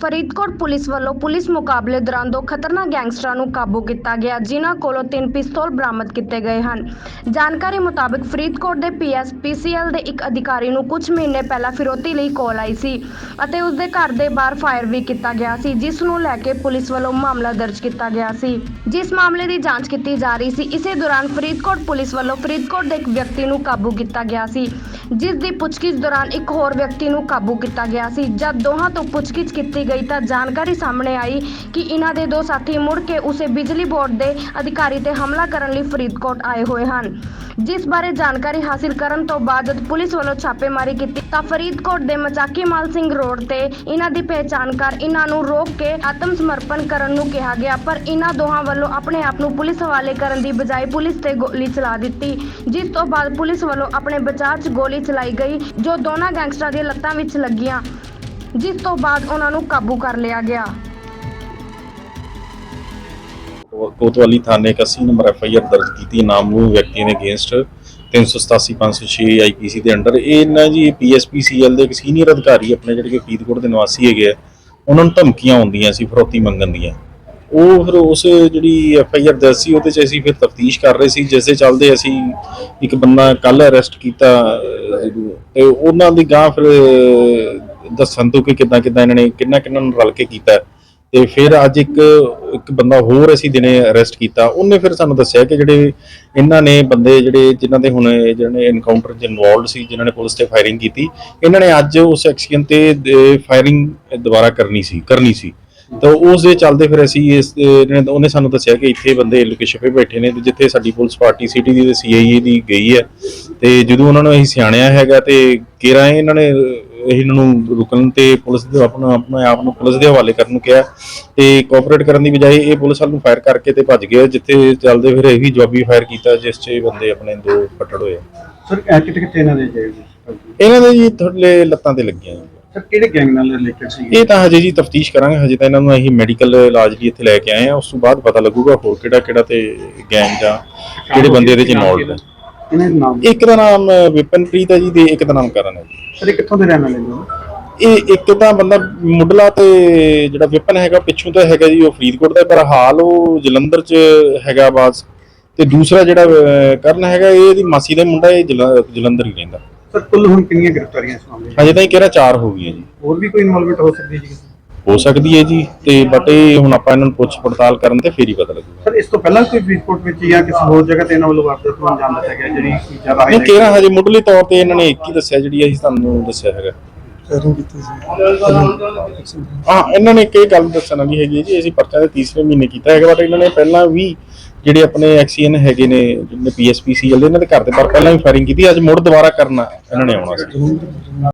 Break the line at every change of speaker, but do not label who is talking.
Faridkot police ਵੱਲੋਂ police ਮੁਕਾਬਲੇ ਦੌਰਾਨ ਦੋ ਖਤਰਨਾਕ ਗੈਂਗਸਟਰਾਂ ਨੂੰ ਕਾਬੂ ਕੀਤਾ ਗਿਆ, ਜਿਨ੍ਹਾਂ ਕੋਲੋਂ ਤਿੰਨ ਪਿਸਤੌਲ ਬਰਾਮਦ ਕੀਤੇ ਗਏ ਹਨ। ਜਾਣਕਾਰੀ ਮੁਤਾਬਕ ਫਰੀਦਕੋਟ ਦੇ ਪੀਐਸ ਪੀਸੀਐਲ ਦੇ ਇੱਕ ਅਧਿਕਾਰੀ ਨੂੰ ਕੁਝ ਮਹੀਨੇ ਪਹਿਲਾਂ ਫਿਰੋਤੀ ਲਈ ਕਾਲ ਆਈ ਸੀ ਅਤੇ ਉਸ ਦੇ ਘਰ ਦੇ ਬਾਹਰ ਫਾਇਰ ਵੀ ਕੀਤਾ ਗਿਆ ਸੀ, ਜਿਸ ਨੂੰ ਲੈ ਕੇ ਪੁਲਿਸ ਵੱਲੋਂ ਮਾਮਲਾ ਦਰਜ ਕੀਤਾ ਗਿਆ ਸੀ। ਜਿਸ ਮਾਮਲੇ ਦੀ ਜਾਂਚ ਕੀਤੀ ਜਾ ਰਹੀ ਸੀ, ਇਸੇ ਦੌਰਾਨ ਫਰੀਦਕੋਟ ਪੁਲਿਸ ਵੱਲੋਂ ਫਰੀਦਕੋਟ ਦੇ ਇੱਕ ਵਿਅਕਤੀ ਨੂੰ ਕਾਬੂ ਕੀਤਾ ਗਿਆ ਸੀ। ਜਿਸ ਦੀ ਪੁੱਛਗਿੱਛ ਦੌਰਾਨ ਇੱਕ ਹੋਰ ਵਿਅਕਤੀ ਨੂੰ ਕਾਬੂ ਕੀਤਾ ਗਿਆ ਸੀ। ਜਦ ਦੋਹਾਂ ਤੋਂ ਪੁੱਛਗਿੱਛ ਕੀਤੀ ਗਈ ਤਾਂ ਜਾਣਕਾਰੀ ਸਾਹਮਣੇ ਆਈ ਕਿ ਇਹਨਾਂ ਦੇ ਦੋ ਸਾਥੀ ਮੁੜ ਕੇ ਉਸੇ ਬਿਜਲੀ ਬੋਰਡ ਦੇ ਅਧਿਕਾਰੀ ਤੇ ਹਮਲਾ ਕਰਨ ਲਈ ਫਰੀਦਕੋਟ ਆਏ ਹੋਏ ਹਨ। ਜਿਸ ਬਾਰੇ ਜਾਣਕਾਰੀ ਹਾਸਿਲ ਕਰਨ ਤੋਂ ਬਾਅਦ ਜਦ ਪੁਲਿਸ ਵੱਲੋਂ ਛਾਪੇਮਾਰੀ ਕੀਤੀ ਤਾਂ ਫਰੀਦਕੋਟ ਦੇ ਮਚਾਕੀ ਮਾਲ ਸਿੰਘ ਰੋਡ ਤੇ ਇਹਨਾਂ ਦੀ ਪਹਿਚਾਣ ਕਰ ਇਹਨਾਂ ਨੂੰ ਰੋਕ ਕੇ ਆਤਮ ਸਮਰਪਣ ਕਰਨ ਨੂੰ ਕਿਹਾ ਗਿਆ, ਪਰ ਇਹਨਾਂ ਦੋਹਾਂ ਵੱਲੋਂ ਆਪਣੇ ਆਪ ਨੂੰ ਪੁਲਿਸ ਹਵਾਲੇ ਕਰਨ ਦੀ ਬਜਾਏ ਪੁਲਿਸ ਤੇ ਗੋਲੀ ਚਲਾ ਦਿੱਤੀ। ਜਿਸ ਤੋਂ ਬਾਅਦ ਪੁਲਿਸ ਵੱਲੋਂ ਆਪਣੇ ਬਚਾਅ 'ਚ ਗੋਲੀ ਚਲਾਈ ਗਈ, ਜੋ ਦੋਨਾਂ ਗੈਂਗਸਟਰਾਂ ਦੀਆਂ ਲੱਤਾਂ ਵਿੱਚ ਲੱਗੀਆਂ, ਜਿਸ ਤੋਂ ਬਾਅਦ ਉਹਨਾਂ ਨੂੰ ਕਾਬੂ ਕਰ ਲਿਆ ਗਿਆ।
ਕੋਤਵਾਲੀ ਥਾਣੇ 81 ਨੰਬਰ ਐਫ ਆਈ ਆਰ ਦਰਜ ਕੀਤੀ, ਨਾਮੂ ਵਿਅਕਤੀ ਦੇ ਅਗੇਂਸਟ 387506 ਆਈਪੀਸੀ ਦੇ ਅੰਡਰ। ਇਹ ਨਾ ਜੀ ਪੀਐਸਪੀਸੀਐਲ ਦੇ ਇੱਕ ਸੀਨੀਅਰ ਅਧਿਕਾਰੀ ਆਪਣੇ ਜਿਹੜੇ ਕਿ ਫਰੀਦਕੋਟ ਦੇ ਨਿਵਾਸੀ ਹੈਗੇ ਆ, ਉਹਨਾਂ ਨੂੰ ਧਮਕੀਆਂ ਆਉਂਦੀਆਂ ਸੀ, ਫਰੋਤੀ ਮੰਗਣ ਦੀਆਂ। ਉਹ ਫਿਰ ਉਸ ਜਿਹੜੀ ਐਫ ਆਈ ਆਰ ਦਰਜ ਸੀ, ਉਹਦੇ ਚ ਅਸੀਂ ਫਿਰ ਤਫਤੀਸ਼ ਕਰ ਰਹੇ ਸੀ, ਜਿਸ ਦੇ ਚੱਲਦੇ ਅਸੀਂ ਇੱਕ ਬੰਦਾ ਕੱਲ ਅਰੈਸਟ ਕੀਤਾ ਤੇ ਉਹਨਾਂ ਦੀ ਗਾਂ ਫਿਰ ਦੱਸਣ ਤੋਂ ਕਿ ਕਿੱਦਾਂ ਕਿੱਦਾਂ ਇਹਨਾਂ ਨੇ ਕਿੰਨਾ ਕਿੰਨਾ ਨੂੰ ਰਲ ਕੇ ਕੀਤਾ। ਤੇ ਫਿਰ ਅੱਜ ਇੱਕ ਇੱਕ ਬੰਦਾ ਹੋਰ ਅਸੀਂ ਦਿਨੇ ਅਰੈਸਟ ਕੀਤਾ। ਉਹਨੇ ਫਿਰ ਸਾਨੂੰ ਦੱਸਿਆ ਕਿ ਜਿਹੜੇ ਇਹਨਾਂ ਨੇ ਬੰਦੇ ਜਿਹੜੇ, ਜਿਨ੍ਹਾਂ ਦੇ ਹੁਣ ਜਿਹੜੇ ਐਨਕਾਊਂਟਰ 'ਚ ਇਨਵੋਲਡ ਸੀ, ਜਿਨ੍ਹਾਂ ਨੇ ਪੁਲਿਸ ਤੇ ਫਾਇਰਿੰਗ ਕੀਤੀ, ਇਹਨਾਂ ਨੇ ਅੱਜ ਉਸ ਐਕਸੀਅਨ ਤੇ ਫਾਇਰਿੰਗ ਦੁਬਾਰਾ ਕਰਨੀ ਸੀ ਕਰਨੀ ਸੀ। ਤਾਂ ਉਸ ਦੇ ਚੱਲਦੇ ਫਿਰ ਅਸੀਂ ਇਸ ਉਹਨੇ ਸਾਨੂੰ ਦੱਸਿਆ ਕਿ ਇੱਥੇ ਬੰਦੇ ਲੋਕੇਸ਼ਨ 'ਤੇ ਬੈਠੇ ਨੇ ਤੇ ਜਿੱਥੇ ਸਾਡੀ ਪੁਲਿਸ ਪਾਰਟੀ ਸਿਟੀ ਦੀ ਤੇ ਸੀਆਈਏ ਦੀ ਗਈ ਹੈ। ਤੇ ਜਦੋਂ ਉਹਨਾਂ ਨੂੰ ਅਸੀਂ ਸਿਆਣਿਆ ਹੈਗਾ ਤੇ ਕਿਰਾਂ ਇਹਨਾਂ ਨੇ ਇਹਨਾਂ ਨੂੰ ਰੁਕਣ ਤੇ ਪੁਲਿਸ ਦੇ ਆਪਣਾ ਆਪਣੇ ਆਪ ਨੂੰ ਪੁਲਿਸ ਦੇ ਹਵਾਲੇ ਕਰਨ ਨੂੰ ਕਿਹਾ ਤੇ ਕੋਆਪਰੇਟ ਕਰਨ ਦੀ ਬਜਾਏ ਇਹ ਪੁਲਿਸ ਵੱਲ ਨੂੰ ਫਾਇਰ ਕਰਕੇ ਤੇ ਭੱਜ ਗਏ। ਜਿੱਥੇ ਚੱਲਦੇ ਫਿਰ ਇਹੀ ਜਵਾਬੀ ਫਾਇਰ ਕੀਤਾ ਜਿਸ 'ਚ ਬੰਦੇ ਆਪਣੇ ਦੋ ਫੱਟੜ ਹੋਏ
ਸਰ ਕਿਤੇ ਕਿਤੇ ਇਹਨਾਂ ਦੇ ਜਾਏ
ਇਹਨਾਂ ਦੇ ਜੀ ਥੋੜੇ ਲੱਤਾਂ ਤੇ ਲੱਗੀਆਂ।
ਸਰ ਕਿਹੜੇ ਗੈਂਗ ਨਾਲ ਰਿਲੇਟਡ ਸੀ?
ਇਹ ਤਾਂ ਹਜੇ ਜੀ ਤਫਤੀਸ਼ ਕਰਾਂਗੇ ਹਜੇ ਤਾਂ ਇਹਨਾਂ ਨੂੰ ਅਸੀਂ ਮੈਡੀਕਲ ਇਲਾਜ ਲਈ ਇੱਥੇ ਲੈ ਕੇ ਆਏ ਆ ਉਸ ਤੋਂ ਬਾਅਦ ਪਤਾ ਲੱਗੂਗਾ ਹੋਰ ਕਿਹੜਾ ਕਿਹੜਾ ਤੇ ਗੈਂਗ ਜਾਂ ਕਿਹੜੇ ਬੰਦੇ ਇਹਦੇ ਚ ਇਨਵੋਲਡ ਹੈ
ਇਹਨਾਂ ਦੇ ਨਾਮ?
ਇੱਕ ਦਾ ਨਾਮ ਵਿਪਨਪ੍ਰੀਤ ਹੈ ਜੀ ਤੇ ਇੱਕ ਦਾ ਨਾਮ ਕਰਨ ਹੈ ਜੀ।
ਸਰ ਇਹ ਕਿੱਥੋਂ ਦੇ ਰਹਿਣ ਵਾਲੇ ਨੇ
ਇਹ ਇੱਕ ਤਾਂ ਬੰਦਾ ਮੁੱਢਲਾ ਤੇ ਜਿਹੜਾ ਵਿਪਨ ਹੈਗਾ ਪਿੱਛੋਂ ਤਾਂ ਹੈਗਾ ਜੀ ਉਹ ਫਰੀਦਕੋਟ ਦਾ ਪਰ ਹਾਲ ਉਹ ਜਲੰਧਰ ਚ ਹੈਗਾ ਬਾਸ ਤੇ ਦੂਸਰਾ ਜਿਹੜਾ ਅਹ, ਕਰਨ ਹੈਗਾ ਇਹ ਇਹਦੀ ਮਾਸੀ ਦਾ ਮੁੰਡਾ ਇਹ ਜਲ- ਜਲੰਧਰ ਹੀ ਰਹਿੰਦਾ।
ਸਰ ਕੁੱਲ ਹੁਣ ਕਿੰਨੀਆਂ ਗ੍ਰਿਫਤਾਰੀਆਂ ਇਸ ਮਾਮਲੇ 'ਚ?
ਹਜੇ ਤਾਂ ਇਹ ਕਿਹੜਾ ਚਾਰ ਹੋ ਗਈਆਂ ਜੀ।
ਹੋਰ ਵੀ ਕੋਈ ਇਨਵੋਲਵਮੈਂਟ ਹੋ ਸਕਦੀ ਹੈ ਜੀ?
ਹੋ ਸਕਦੀ ਹੈ ਜੀ ਤੇ ਬਟ ਇਹ ਹੁਣ ਆਪਾਂ ਇਹਨਾਂ ਨੂੰ ਪੁੱਛ ਪੜਤਾਲ ਕਰਨ ਤੇ ਫੇਰ ਹੀ ਪਤਾ ਲੱਗੂਗਾ।
ਸਰ ਇਸ ਤੋਂ ਪਹਿਲਾਂ ਕੋਈ ਫਰੀਦਕੋਟ ਵਿੱਚ ਜਾਂ ਕਿਸੇ ਹੋਰ ਜਗ੍ਹਾ ਤੇ ਇਹਨਾਂ ਵੱਲੋਂ ਵਾਰਦਾਤ ਨੂੰ ਅੰਜਾਮ ਦਿੱਤਾ ਗਿਆ ਜਿਹੜੀ ਜ਼ਿਆਦਾ
ਨਹੀਂ
highlight-
ਕਿਹੜਾ ਹਜੇ ਮੁੱਢਲੇ ਤੌਰ ਤੇ ਇਹਨਾਂ ਨੇ ਇੱਕ ਹੀ ਦੱਸਿਆ ਜਿਹੜੀ ਅਸੀਂ ਤੁਹਾਨੂੰ ਦੱਸਿਆ ਹੈਗਾ। ਹਾਂ ਇਹਨਾਂ ਨੇ ਕਈ ਗੱਲ ਦੱਸਣ ਵਾਲੀ ਹੈਗੀ ਜੀ ਅਸੀਂ ਪਰਚਾ ਦੇ ਤੀਸਰੇ ਮਹੀਨੇ ਕੀਤਾ ਹੈਗਾ ਬਟ ਇਹਨਾਂ ਨੇ ਪਹਿਲਾਂ ਵੀ ਜਿਹੜੇ ਆਪਣੇ ਐਕਸੀਅਨ ਹੈਗੇ ਨੇ ਜਿਹਨੇ ਪੀਐਸਪੀਸੀ ਵਾਲੇ ਇਹਨਾਂ ਦੇ ਘਰ ਦੇ ਬਾਹਰ ਪਹਿਲਾਂ ਵੀ ਫਾਇਰਿੰਗ ਕੀਤੀ ਅੱਜ ਮੁੜ ਦੁਬਾਰਾ ਕਰਨਾ ਇਹਨਾਂ ਨੇ ਆਉਣਾ ਸੀ।